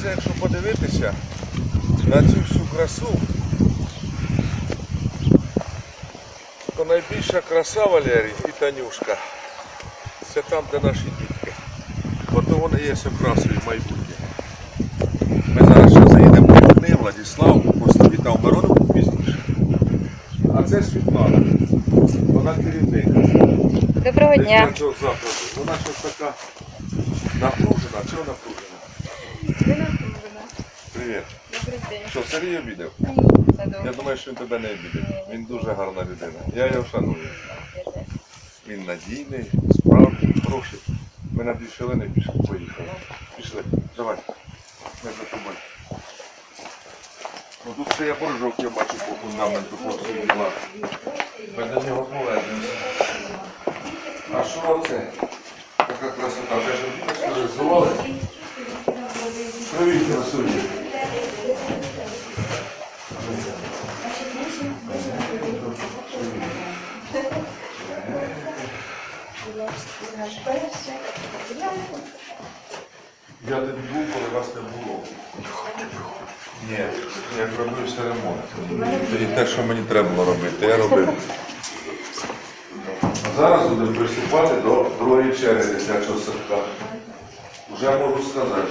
Оце якщо подивитися на цю всю красу, то найбільша краса Валерій і Танюшка. Це там, де наші дітки. Ото вони є окрасою майбутнє. Ми зараз ще заїдемо до Влади, Владислав, просто вітав Миронову пізніше. А це Світлана. Вона керівник. Доброго дня. Вона щось така напружена. Чого напружена? Привіт. Добрий день. Що, Сергій обідав? Я думаю, що він тебе не обідав. Він дуже гарна людина. Я його шаную. Він надійний, справді, хороший. Ми на дві хвилини пішли, поїхали. Пішли. Давай. Ми за тобою. Ну тут ще я боржок, я бачу по фундаменту, по всіх ділах. Ми до нього повернемося. А що це? Така красота. Вже ж розвивали. Привіт, красуні. Я тут був, коли вас не було. Ні, я робився ремонт. І те, що мені треба було робити, я робив. А зараз будемо приступати до другої черги дитячого садка. Вже можу сказати.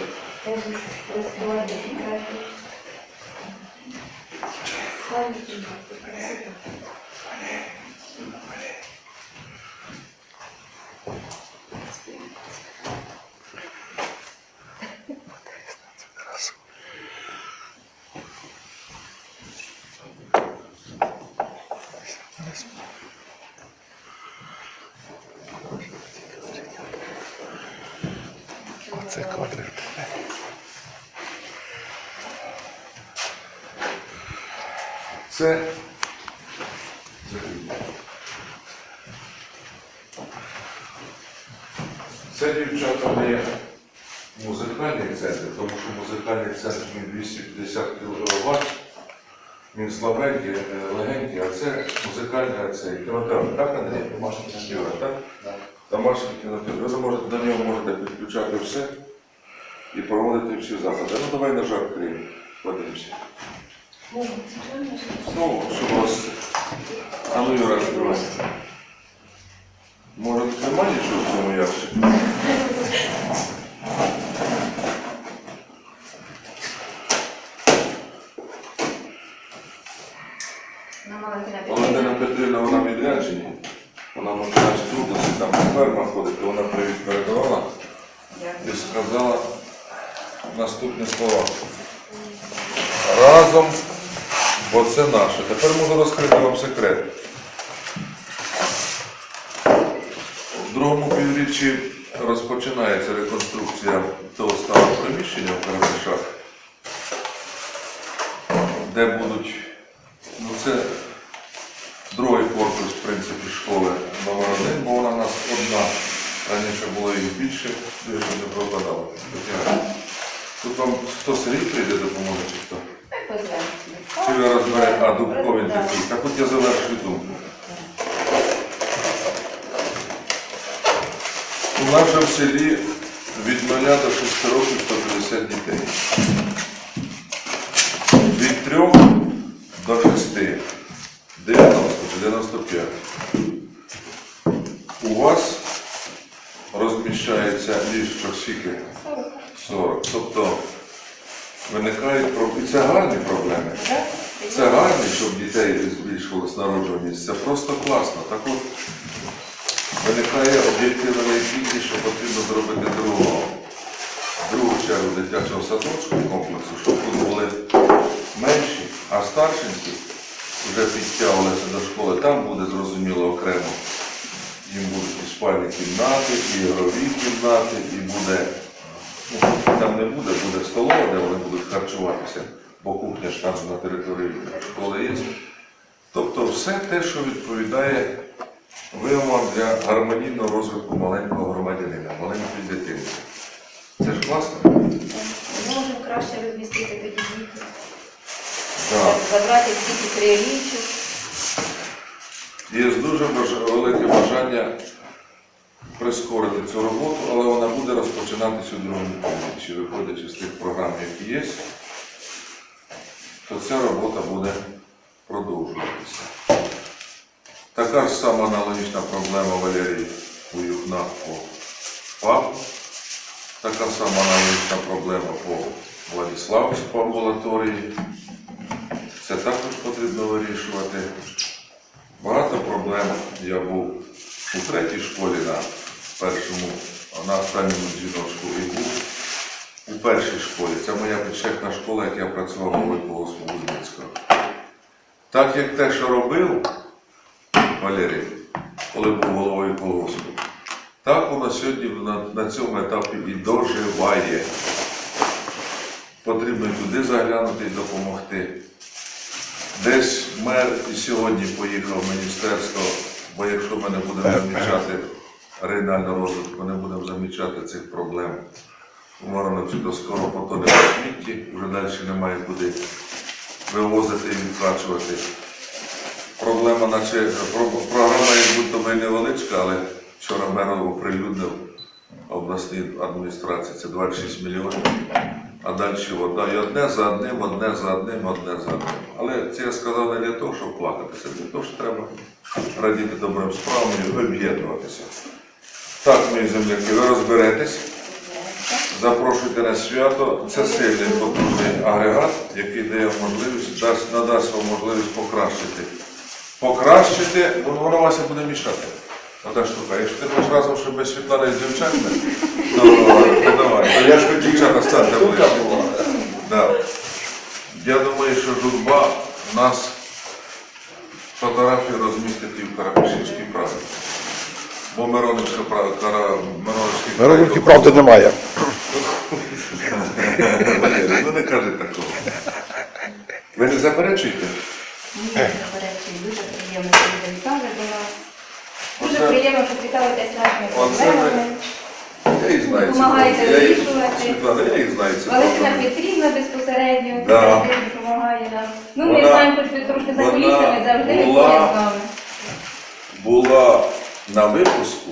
Це квадрат. Це. Це дівчата не музикальний центр, тому що музикальний центр він 250 кВт, він слабенький, легенький, а це музикальний цей кінотеатр, так, Андрій? Юра, так? Домашній кінотеатр. Ви можете до нього можете підключати все і проводити всі заходи. Ну давай на жар крім. Подивимося. Ну, що у вас. А ну Юра, відкривай. Може немає нічого в цьому ящику? Валентина Петрівна, вона в відрядженні. Вона може нас трудності, там ферма ходить, то вона привіт передавала і сказала наступні слова. Разом, бо це наше. Тепер можу розкрити вам секрет. В другому півріччі розпочинається реконструкція того старого приміщення в Карабишах, де будуть, ну це другий корпус, в принципі, школи номер один, бо вона у нас одна. Раніше було їх більше, дуже не пропадало. Тут вам хто Сергій прийде допоможе чи хто? Чи ви розберете? А, Дубко він такий. Так от я завершую думку. У нас же в селі від 0 до 6 років 150 дітей. Від 3 до 6 90, 95. У вас розміщається ліжко скільки? 40. Тобто виникають проблеми. Це гарні проблеми. Це гарно, щоб дітей збільшувалась народжуваність. Це просто класно. Так от виникає об'єктивна необхідність, що потрібно зробити другого. Другу чергу дитячого садочку комплексу, щоб тут були менші, а старшенькі вже підтягувалися до школи. Там буде зрозуміло окремо. Їм будуть і спальні кімнати, і ігрові кімнати, і буде Ну, там не буде, буде столова, де вони будуть харчуватися, бо кухня ж там на території школи є. Тобто все те, що відповідає вимогам для гармонійного розвитку маленького громадянина, маленької дитини. Це ж класно? Можемо краще розмістити тоді дітей. Так. Забрати всіх тріолічок. Є дуже велике бажання прискорити цю роботу, але вона буде розпочинатися. у другому півріччі, виходячи з тих програм, які є, то ця робота буде продовжуватися. Така ж сама аналогічна проблема Валерій у Юхнах по ФАП, така сама аналогічна проблема по Владиславську по амбулаторії. Це також потрібно вирішувати. Багато проблем. Я був у третій школі на першому, на останньому дзвіночку і був у першій школі. Це моя підшефна школа, як я працював головою колосу Кузьмицького. Так як те, що робив Валерій, коли був головою колгоспу, так воно сьогодні на, на цьому етапі і доживає. Потрібно туди заглянути і допомогти. Десь мер і сьогодні поїхав в міністерство, бо якщо ми не будемо замічати регіонального розвитку, не будемо замічати цих проблем Вороновці, то скоро потоне в смітті, вже далі немає куди вивозити і відкачувати. Проблема, наче програма як будто би невеличка, але вчора мер оприлюднив обласній адміністрації, це 26 мільйонів. А далі вода. І одне за одним, одне за одним, одне за одним. Але це я сказав не для того, щоб плакатися, для того, що треба радіти добрим справам і об'єднуватися. Так, мої земляки, ви розберетесь. Запрошуйте на свято. Це сильний потужний агрегат, який дає можливість, дасть, надасть вам можливість покращити. Покращити, бо воно Вася буде мішати. Ота штука. Якщо ти хочеш разом, щоб без Світлани з дівчатами, то, давай. Я ж хотів, штука була. Да. Я думаю, що журба нас фотографії розмістить і в Карапішинській правді. Бо Миронівська правда, Кара... Миронівський край- Миронівки правди немає. Валерій, Ну не кажи такого. Ви не заперечуєте? Ні, заперечую. Дуже приємно, що ви завітали до нас. Дуже Оце- приємно, що цікавитесь нашими Оце проблемами. Знаю. Допомагаєте. Я їх- вирішувати. Я їх знаю. ці Валентина проблеми. Петрівна безпосередньо Да. завжди допомагає нам. Ну, ми Вона- знаємо, хоч ви трошки за вона кулісами, завжди ми була- поряд з вами. була на випуску,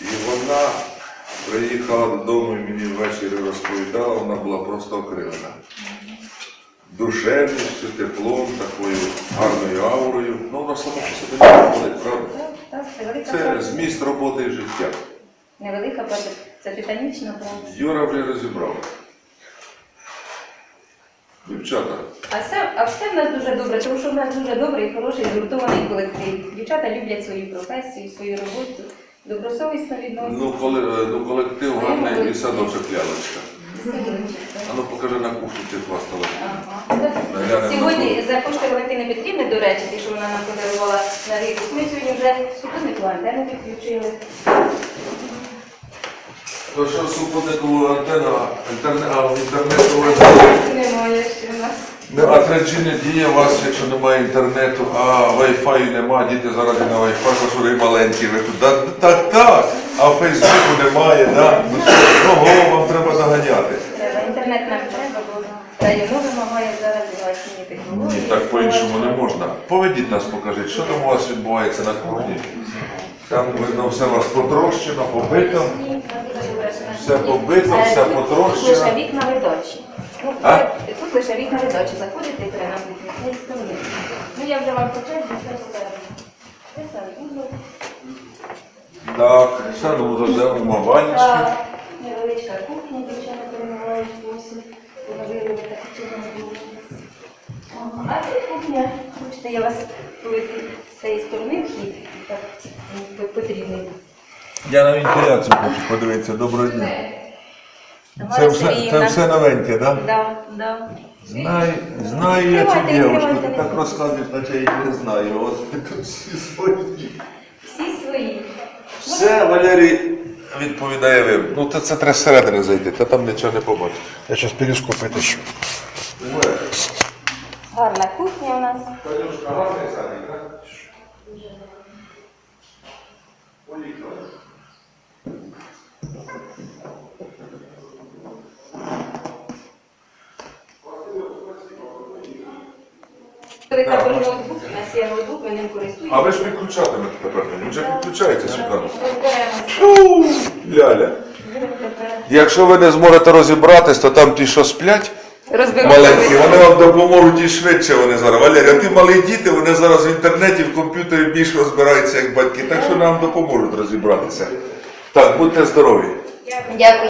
і вона приїхала додому і мені ввечері розповідала, вона була просто окрилена. Душевністю, теплом, такою гарною аурою. Ну, вона сама по собі не виходить, правда? Так, так, це велика Це правда. зміст роботи і життя. Невелика правда. Це титанічна правда. Юра вже розібрав. Дівчата, А все, а все в нас дуже добре, тому що в нас дуже добрий, хороший, згуртований колектив. Дівчата люблять свою професію, свою роботу, добросовісно відносяться. ну, коли, е, ну колектив гарний і садочок лялечка. А ну покажи на кухню ти хвастала. Ага. Сьогодні за кошти Валентини Петрівни, до речі, ті, що вона нам подарувала на випуск, ми сьогодні вже супутникову антенну підключили. То що супутникову інтернет, інтернету? Немає ще в нас. Ну, а 3G не діє у вас, якщо немає інтернету, а Wi-Fi нема, діти зараз на Wi-Fi, бо що маленькі, ви тут. Так, так, так. А Фейсбуку немає, да? Ну що, ого, вам треба заганяти. Треба. Інтернет нам треба, бо районо вимагає зараз. Ні, так по-іншому не можна. Поведіть нас, покажіть, що там у вас відбувається на кухні. Там видно, все у вас потрощено, побито. Все побито, Е, все тут потрощено. Лише вікна видачі. Ну, А? Тут лише вікна видачі. Заходите і нам вікна. Ну я вже вам по черзі все. Ну, Так, все, ну, зайдемо ванночки. Кухня, хочете, я вас проведу з цієї сторони вхід, так потрібний. Я на вентиляцію хочу подивитися. Доброго дня. Тамара Це все, Сергіївна. це все новеньке, так? Да? Да, да. Знаю, знаю я цю Відкривайте, дівчинку. відкривайте. Ти так розказуєш, наче я її не знаю. От тут всі свої. Всі свої. Все, Валерій відповідає ви. Ну, то це треба зсередини зайти, та там нічого не побачиш. Я зараз перископ витащу. Гарна кухня у нас. Танюшка, гарний садик, так? Поїхали. Коли також ноутбук, у нас є ноутбук, ми ним користуємося. А ви ж підключатимете тепер. Він вже підключається, Світлана. Ляля. Якщо ви не зможете розібратись, то там ті, що сплять, маленькі, вони вам допоможуть і швидше вони зараз. Валерія, ти малі діти, вони зараз в інтернеті, в комп'ютері більше розбираються, як батьки, так що нам допоможуть розібратися. Так, будьте здорові. Дякую.